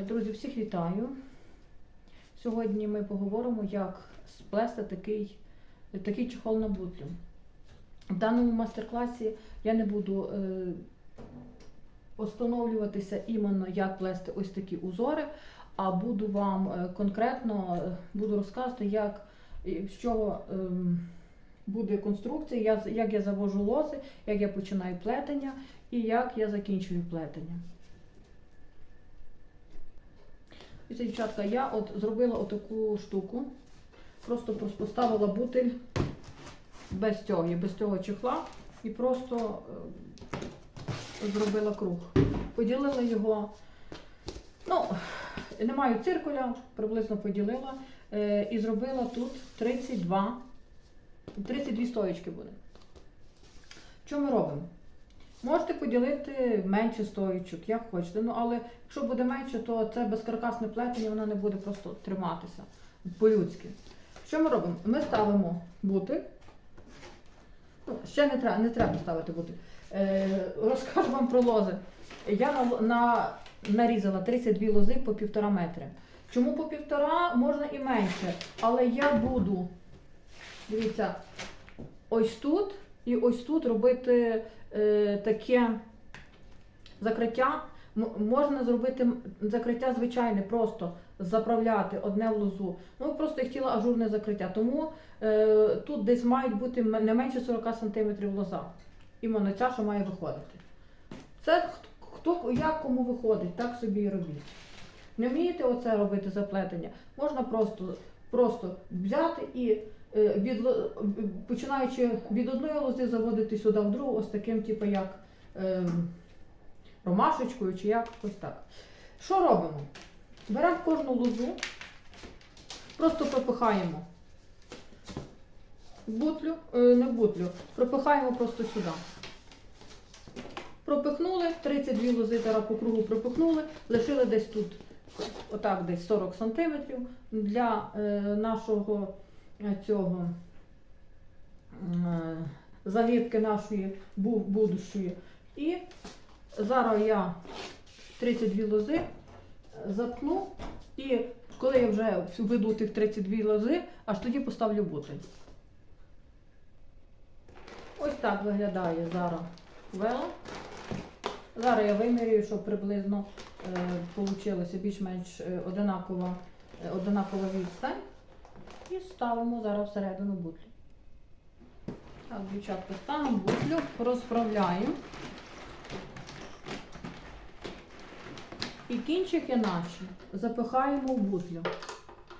Е, Друзі, всіх вітаю. Сьогодні ми поговоримо, як сплести такий, такий чехол на бутлю. В даному майстер-класі я не буду е, остановлюватися іменно, як плести ось такі узори, а буду вам е, конкретно буду розказувати, як, з чого ем, буде конструкція, як я завожу лози, як я починаю плетення і як я закінчую плетення. І це, дівчатка, я от зробила отаку штуку. Просто поставила бутиль без цього, без цього чехла і просто е, зробила круг. Поділила його. Ну, не маю циркуля, приблизно поділила. Е, і зробила тут 32, 32 стоечки буде. Що ми робимо? Можете поділити менше стоїчок, як хочете. Ну, але якщо буде менше, то це безкаркасне плетення, воно не буде просто триматися по-людськи. Що ми робимо? Ми ставимо бутик. Ну, ще не треба, не треба ставити бутик. Е, розкажу вам про лози. Я на, на, нарізала 32 лози по півтора метри. Чому по півтора можна і менше, але я буду, дивіться, ось тут і ось тут робити таке закриття. Можна зробити закриття звичайне, просто заправляти одне в лозу. Ну, просто я хотіла ажурне закриття. Тому е, тут десь мають бути не менше 40 см лоза. Іменно ця, що має виходити. Це хто, як кому виходить, так собі і робіть. Не вмієте оце робити заплетення, можна просто, просто взяти і е, від, починаючи від одної лози заводити сюди в другу, ось таким, типу, як ем, ромашечкою чи як ось так. Що робимо? Беремо кожну лозу, просто пропихаємо бутлю, е, не бутлю, пропихаємо просто сюди. Пропихнули, 32 лози зараз по кругу пропихнули, лишили десь тут, отак, десь 40 см для е, нашого е, цього е, загибки нашої будущої. І зараз я 32 лози запну, і коли я вже введу тих 32 лози, аж тоді поставлю бутиль. Ось так виглядає зараз вела. Зараз я вимірюю, щоб приблизно е, більш-менш е, одинакова, е, одинакова відстань. І ставимо зараз всередину бутлю. Так, дівчатка, ставимо бутлю, розправляємо. І кінчики наші запихаємо в бутлю.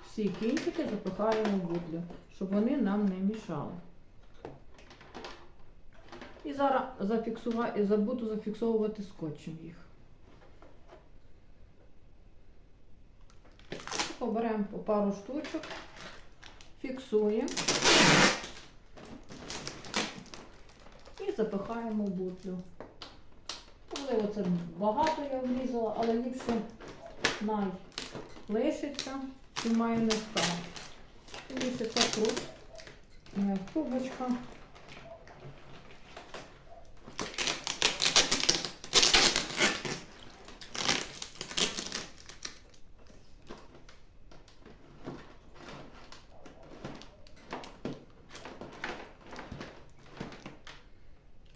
Всі кінчики запихаємо в бутлю, щоб вони нам не мішали. І зараз зафіксува... і забуду зафіксовувати скотчем їх. Поберемо по пару штучок, фіксуємо і запихаємо в бутлю. Можливо, це багато я врізала, але ліпше най лишиться і має не стати. Ліпше це тут моя трубочка.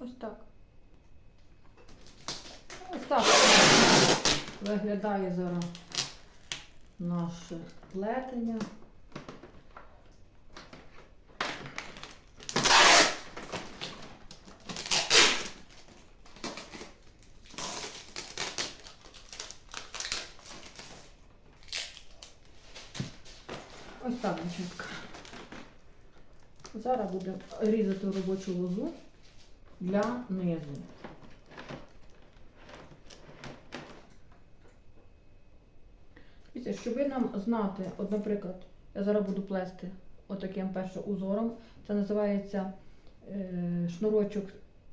Ось так. Ось так виглядає зараз наше плетення. Ось так, дівчатка. Зараз будемо різати робочу лозу для низу. Дивіться, щоб нам знати, от, наприклад, я зараз буду плести отаким першим узором. Це називається е, шнурочок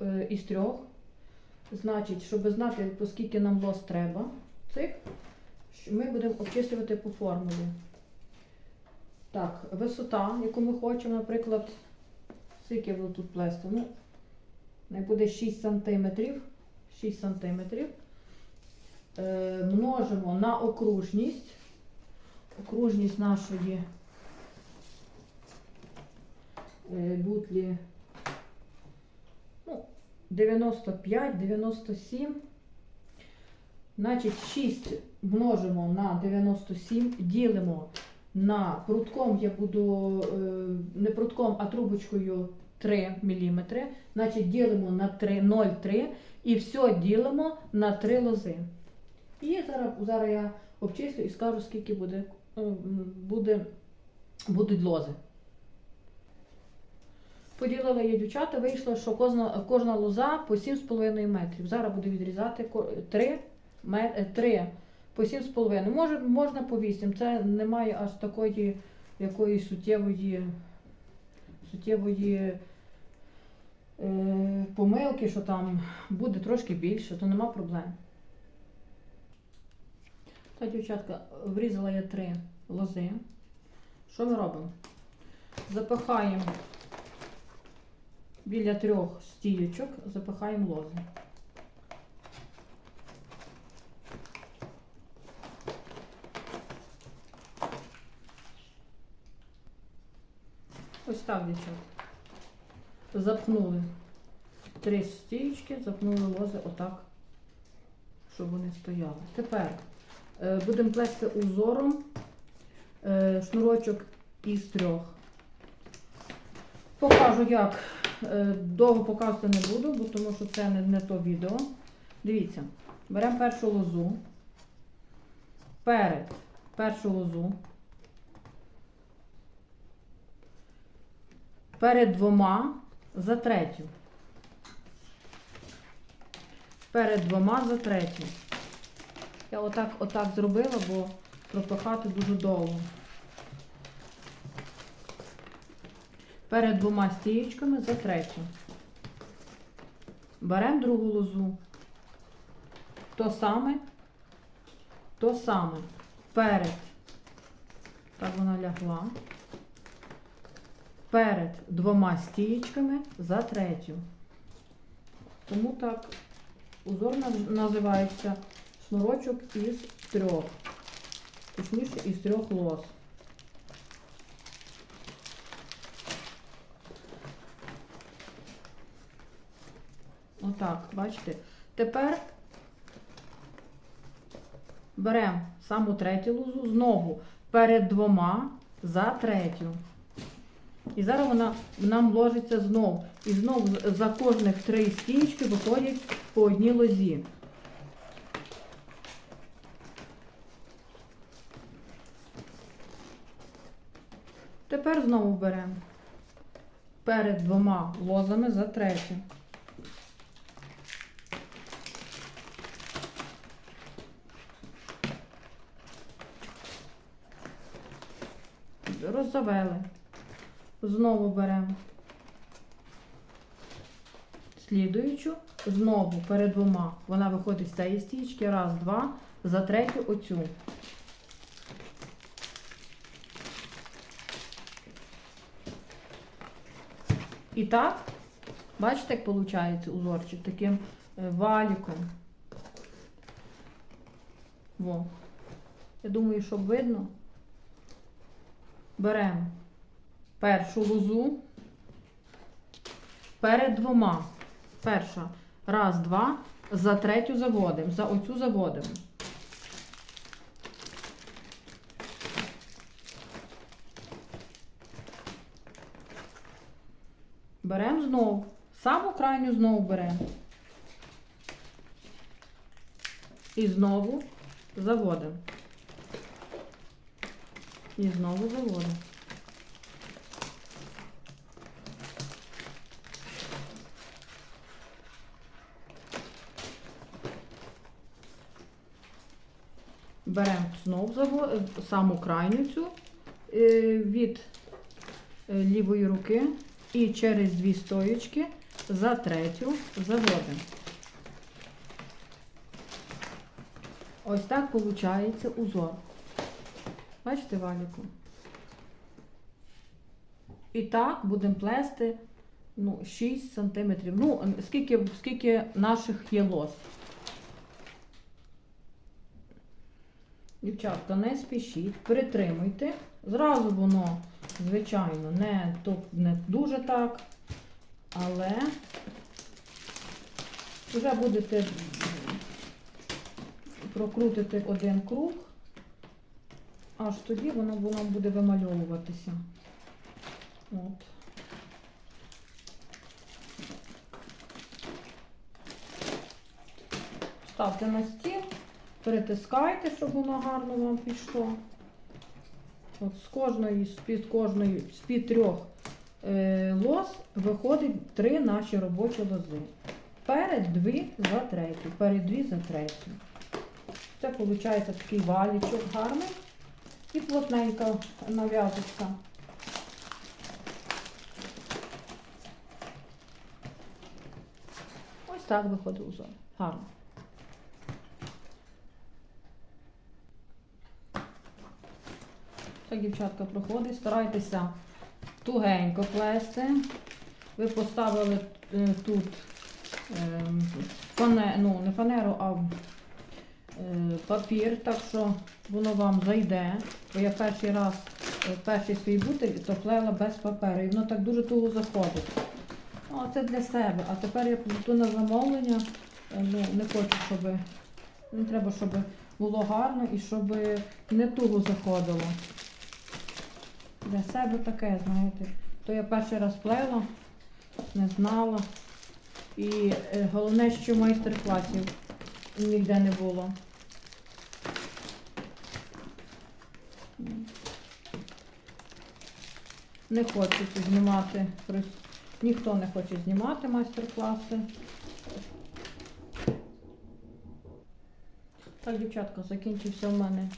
е, із трьох. Значить, щоб знати, по скільки нам лос треба, цих, ми будемо обчислювати по формулі. Так, висота, яку ми хочемо, наприклад, скільки я буду тут плести. Ну, не буде 6 см. 6 см. е, множимо на окружність. Окружність нашої е, бутлі ну, 95, 97. Значить, 6 множимо на 97, ділимо на прутком я буду е, не прутком, а трубочкою 3 мм. Значить, ділимо на 0,3 і все ділимо на 3 лози. І зараз, зараз я обчислю і скажу, скільки буде, буде, будуть лози. Поділила я дівчата, вийшло, що кожна, кожна лоза по 7,5 метрів. Зараз буду відрізати 3, 3 по 7,5. Може, можна по 8. Це немає аж такої якоїсь суттєвої, суттєвої е, помилки, що там буде трошки більше, то нема проблем. Так, дівчатка, врізала я три лози. Що ми робимо? Запихаємо біля трьох стійочок, запихаємо лози. Ось так, дівчата. Запхнули три стійочки, запхнули лози отак, щоб вони стояли. Тепер будемо плести узором е, шнурочок із трьох. Покажу, як. Е, довго показувати не буду, бо тому що це не, не то відео. Дивіться, беремо першу лозу, перед першу лозу, перед двома за третю. Перед двома за третю. Я отак, отак зробила, бо пропихати дуже довго. Перед двома стієчками за третю. Беремо другу лозу. То саме, то саме. Перед. Так вона лягла. Перед двома стієчками за третю. Тому так узор називається шнурочок із трьох. Точніше, із трьох лоз. Отак, бачите? Тепер беремо саму третю лозу, знову перед двома за третю. І зараз вона нам ложиться знову. І знову за кожних три стіночки виходять по одній лозі. Тепер знову беремо перед двома лозами за третю. Роззавели. Знову беремо слідуючу, знову перед двома. Вона виходить з цієї стічки. Раз, два, за третю оцю. І так, бачите, як виходить узорчик таким е, валіком. Во. Я думаю, щоб видно. Беремо першу лозу перед двома. Перша. Раз, два. За третю заводимо. За оцю заводимо. Беремо знову. Саму крайню знову беремо. І знову заводимо. І знову заводимо. Беремо знову заво- е, саму крайню цю е, від е, лівої руки і через дві стоєчки за третю заводимо. Ось так виходить узор. Бачите, валіку? І так будемо плести ну, 6 см. Ну, скільки, скільки наших є лос. Дівчатка, не спішіть, притримуйте. Зразу воно, звичайно, не, не дуже так, але вже будете прокрутити один круг, аж тоді воно, воно буде вимальовуватися. От. Ставте на стіл, перетискайте, щоб воно гарно вам пішло. От з кожної, з-під кожної, з-під трьох е, лоз виходить три наші робочі лози. Перед дві за третю, перед дві за третю. Це виходить такий валічок гарний і плотненька нав'язочка. Ось так виходить узор. Гарно. Так, дівчатка, проходить. Старайтеся тугенько плести. Ви поставили е, тут е, фане, ну, не фанеру, а е, папір, так що воно вам зайде. Бо я перший раз, перший свій бутиль, то плела без паперу. І воно так дуже туго заходить. Ну, а це для себе. А тепер я плету на замовлення. Ну, не хочу, щоб не треба, щоб було гарно і щоб не туго заходило. Для себе таке, знаєте. То я перший раз плела, не знала. І е, головне, що майстер-класів ніде не було. Не хочуть знімати, ніхто не хоче знімати майстер-класи. Так, дівчатка, закінчився в мене,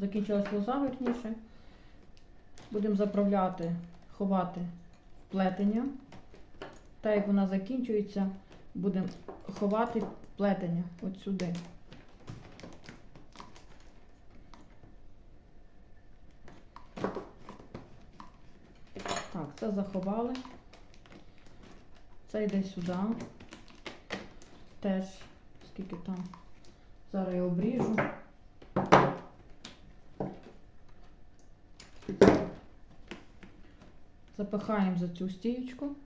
закінчилась лоза верніше. Будемо заправляти, ховати плетення. Та як вона закінчується, будемо ховати плетення от сюди. Так, це заховали. Це йде сюди. Теж, скільки там. Зараз я обріжу. Запихаємо за цю стіючку.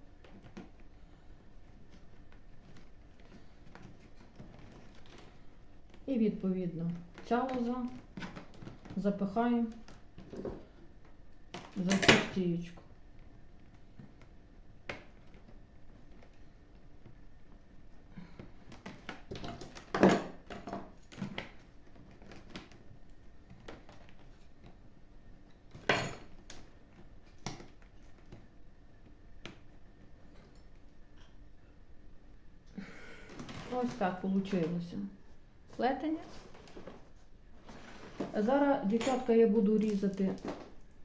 І відповідно ця лоза запихаємо за цю стіючку. Ось так вийшло. Плетення. Зараз, дівчатка, я буду різати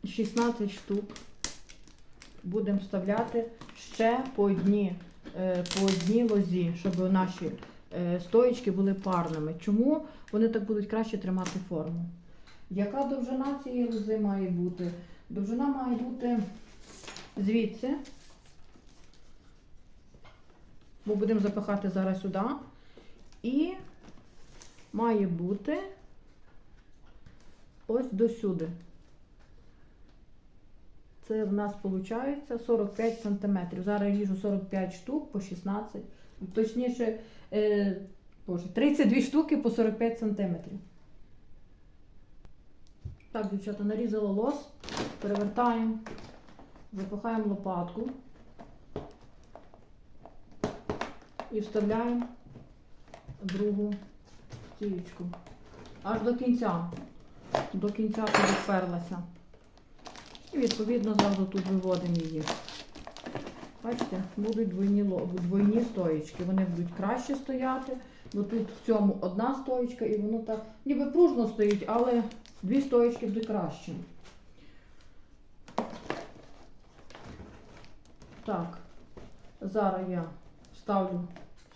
16 штук. Будемо вставляти ще по одній, е, по одній лозі, щоб наші е, стоїчки були парними. Чому вони так будуть краще тримати форму? Яка довжина цієї лози має бути? Довжина має бути звідси. Ми будемо запихати зараз сюди. І має бути ось досюди. Це в нас виходить 45 см. Зараз ріжу 45 штук по 16. Точніше, е, боже, 32 штуки по 45 см. Так, дівчата, нарізала лос, перевертаємо, запихаємо лопатку і вставляємо другу стіючку. Аж до кінця. До кінця туди вперлася. І відповідно зразу тут виводимо її. Бачите, будуть двойні, двойні стоїчки. Вони будуть краще стояти, бо тут в цьому одна стоїчка і воно так ніби пружно стоїть, але дві стоїчки будуть краще. Так, зараз я ставлю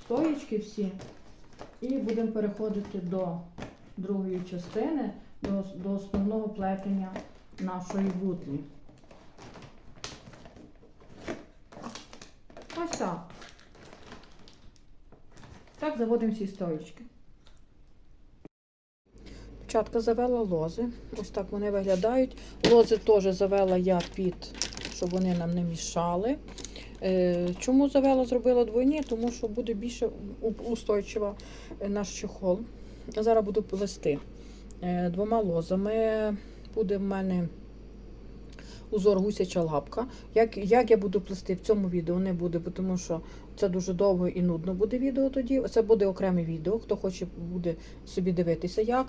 стоїчки всі. І будемо переходити до другої частини, до, до основного плетення нашої бутлі. Ось так. Так заводимо всі стоїчки. Дівчатка завела лози. Ось так вони виглядають. Лози теж завела я під, щоб вони нам не мішали. Е, Чому завела, зробила двойні? Тому що буде більше устойчива е, наш чехол. Зараз буду плести е, двома лозами. Буде в мене узор гусяча лапка. Як, як я буду плести в цьому відео не буде, тому що це дуже довго і нудно буде відео тоді. Це буде окреме відео. Хто хоче буде собі дивитися, як.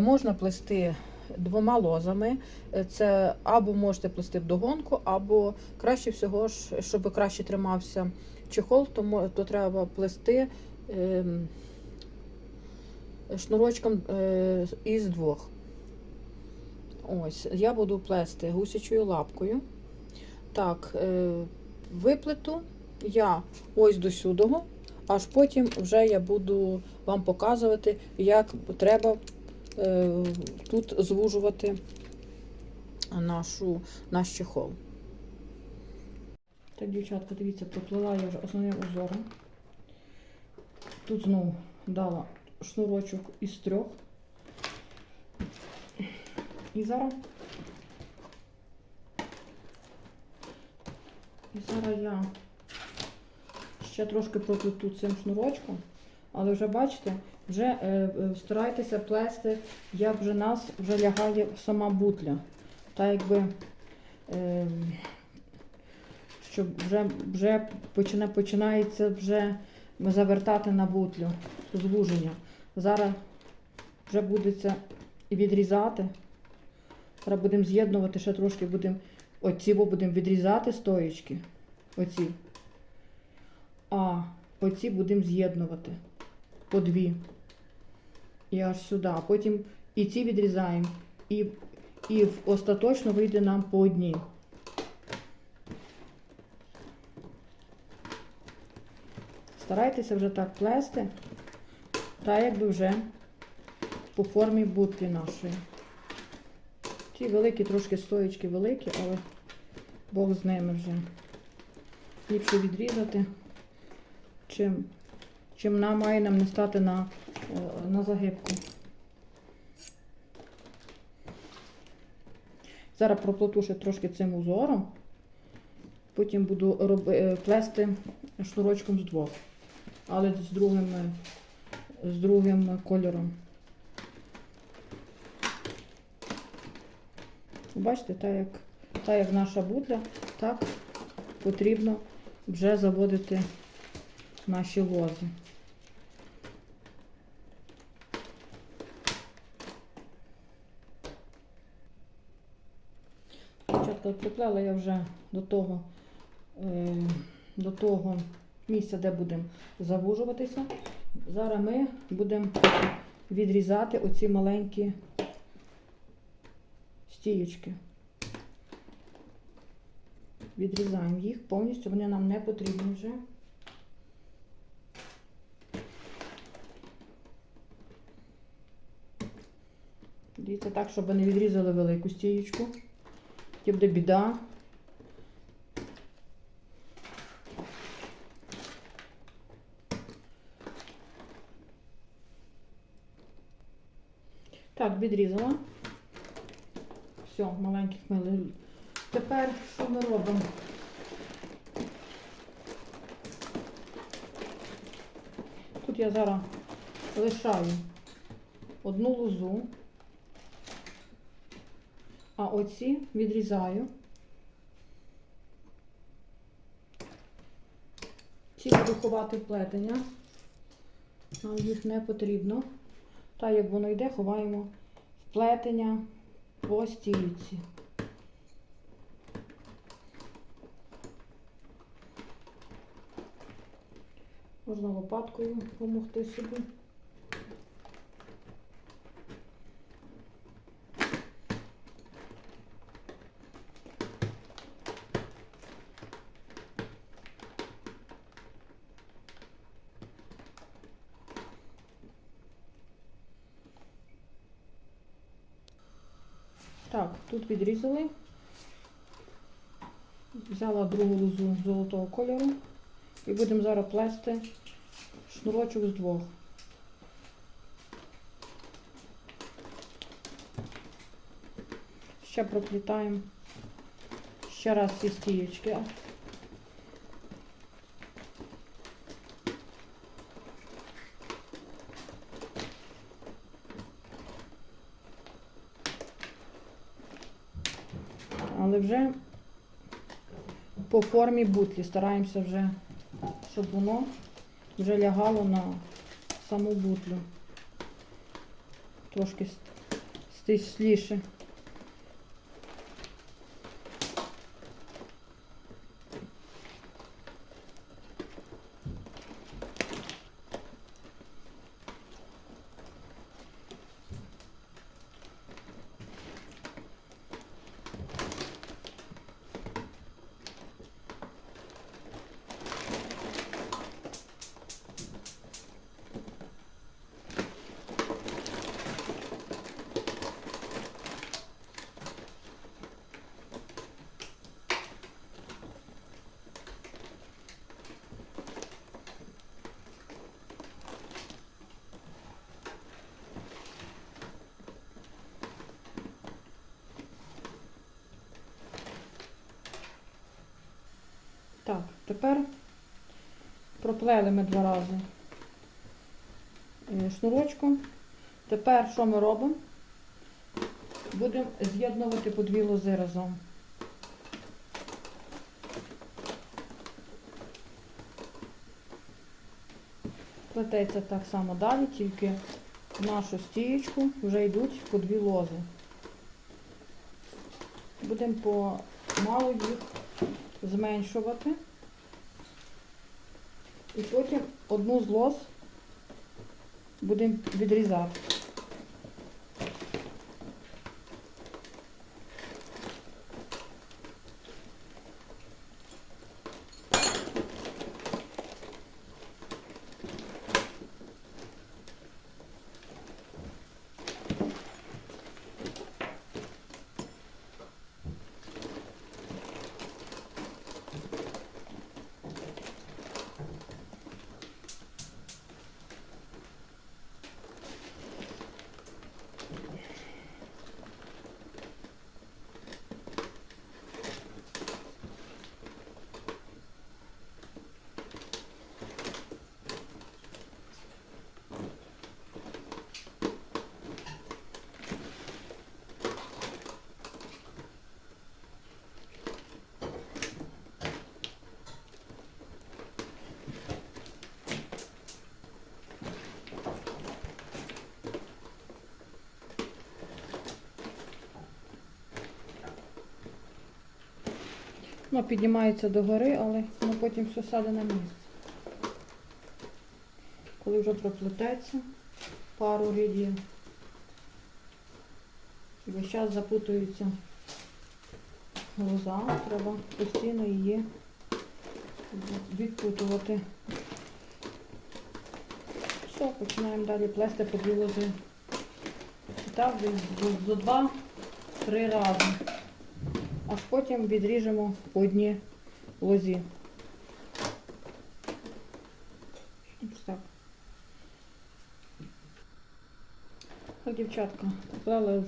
Можна плести двома лозами. Е, Це або можете плести вдогонку, або краще всього щоб краще тримався чехол, то, то треба плести ем, шнурочком е, із двох. Ось, я буду плести гусячою лапкою. Так, е, виплету я ось до сюдого, аж потім вже я буду вам показувати, як треба тут звужувати нашу, наш чехол. Так, дівчатка, дивіться, проплила я вже основним узором. Тут знову дала шнурочок із трьох. І зараз. І зараз я ще трошки проплету цим шнурочком, але вже бачите, вже е, е, старайтеся плести, як вже нас вже лягає сама бутля. Та якби, е, щоб вже, вже почина, починається вже завертати на бутлю звуження. Зараз вже будеться і відрізати. Зараз будемо з'єднувати, ще трошки будемо оці будемо відрізати стоєчки. Оці. А оці будемо з'єднувати по дві. І аж сюди. Потім і ці відрізаємо, і, і остаточно вийде нам по одній. Старайтеся вже так плести, та якби вже по формі бутлі нашої. Ті великі, трошки стоєчки великі, але Бог з ними вже. Ліпше відрізати, чим, чим нам має нам не стати на, е, на загибку. Зараз проплету ще трошки цим узором, потім буду роби, е, плести шнурочком з двох, але з другим, е, з другим кольором. Бачите, так як, так як наша бутля, так потрібно вже заводити наші лози. Дівчатка, приплела я вже до того, е, до того місця, де будемо завужуватися. Зараз ми будемо відрізати оці маленькі стіючки. Відрізаємо їх повністю, вони нам не потрібні вже. Дивіться так, щоб не відрізали велику стіючку. Тоді буде біда. Так, відрізала. Все, маленьких мили. Тепер що ми робимо? Тут я зараз лишаю одну лозу, оці відрізаю. Ці буду ховати плетення. Нам їх не потрібно. Та як воно йде, ховаємо плетення по стільці. Можна лопаткою допомогти собі. Так, тут відрізали, взяла другу лузу золотого кольору і будемо зараз плести шнурочок з двох. Ще проплітаємо ще раз ці стієчки. По формі бутлі стараємося вже, щоб воно вже лягало на саму бутлю. Трошки ст- стисліше. Так, тепер проплели ми два рази е, шнурочком. Тепер що ми робимо? Будемо з'єднувати по дві лози разом. Плететься так само далі, тільки в нашу стієчку вже йдуть по дві лози. Будемо помалу їх зменшувати. І потім одну з лоз будемо відрізати. Воно піднімається догори, але воно потім все сяде на місце. Коли вже проплететься пару рядів, весь час запутується лоза, треба постійно її відпутувати. Все, починаємо далі плести по дві лози. Так десь зо два-три рази аж потім відріжемо по одній лозі. Ось так. Так, дівчатка, поклали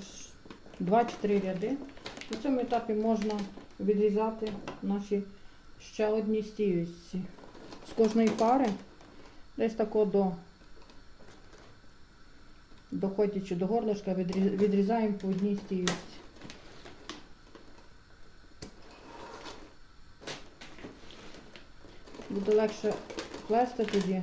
2-4 ряди. На цьому етапі можна відрізати наші ще одні стіючці. З кожної пари десь тако до доходячи до горлышка, відрі- відрізаємо по одній стіючці. Буде легше плести тоді.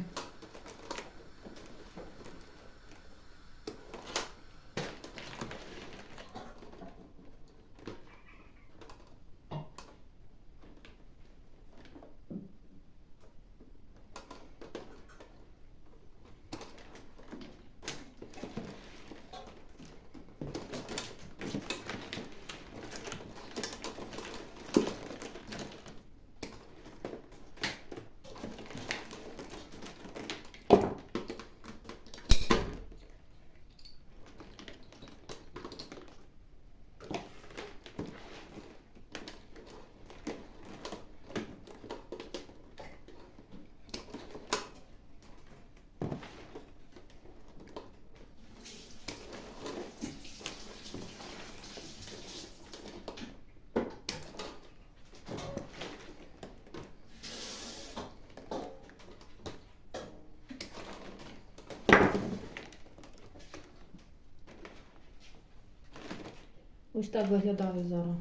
Ось так виглядає зараз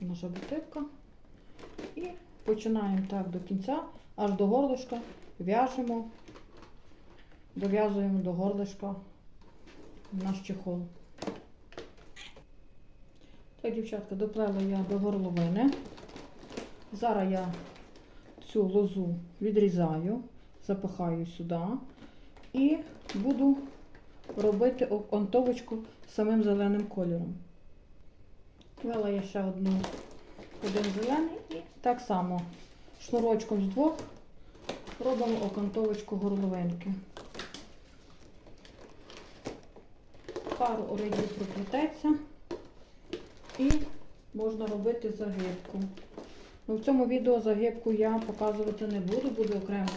наша бутилка. І починаємо так до кінця, аж до горлишка, в'яжемо, дов'язуємо до горлишка наш чехол. Так, дівчатка, доплела я до горловини. Зараз я цю лозу відрізаю, запихаю сюди і буду робити окантовочку самим зеленим кольором. Вела я ще одну, один зелений і так само шнурочком з двох робимо окантовочку горловинки. Пару оригів проплететься і можна робити загибку. Ну, в цьому відео загибку я показувати не буду, буде окреме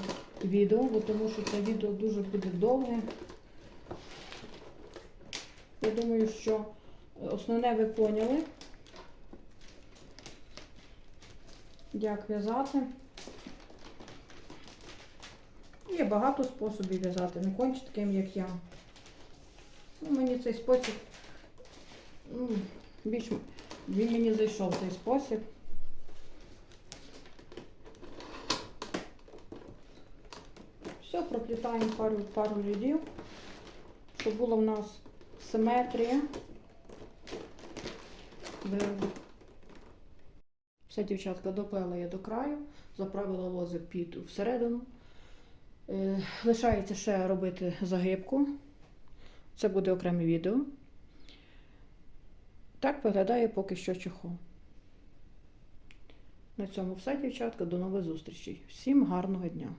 відео, бо тому що це відео дуже буде довге. Я думаю, що основне ви поняли, як в'язати. Є багато способів в'язати, не конче таким, як я. Ну, мені цей спосіб, ну, більш він мені зайшов цей спосіб. Все, проплітаємо пару, пару рядів, щоб була в нас симетрія. Все, дівчатка, доплела я до краю, заправила лози під всередину. Е, лишається ще робити загибку. Це буде окреме відео. Так виглядає поки що чехол. На цьому все, дівчатка. До нових зустрічей. Всім гарного дня!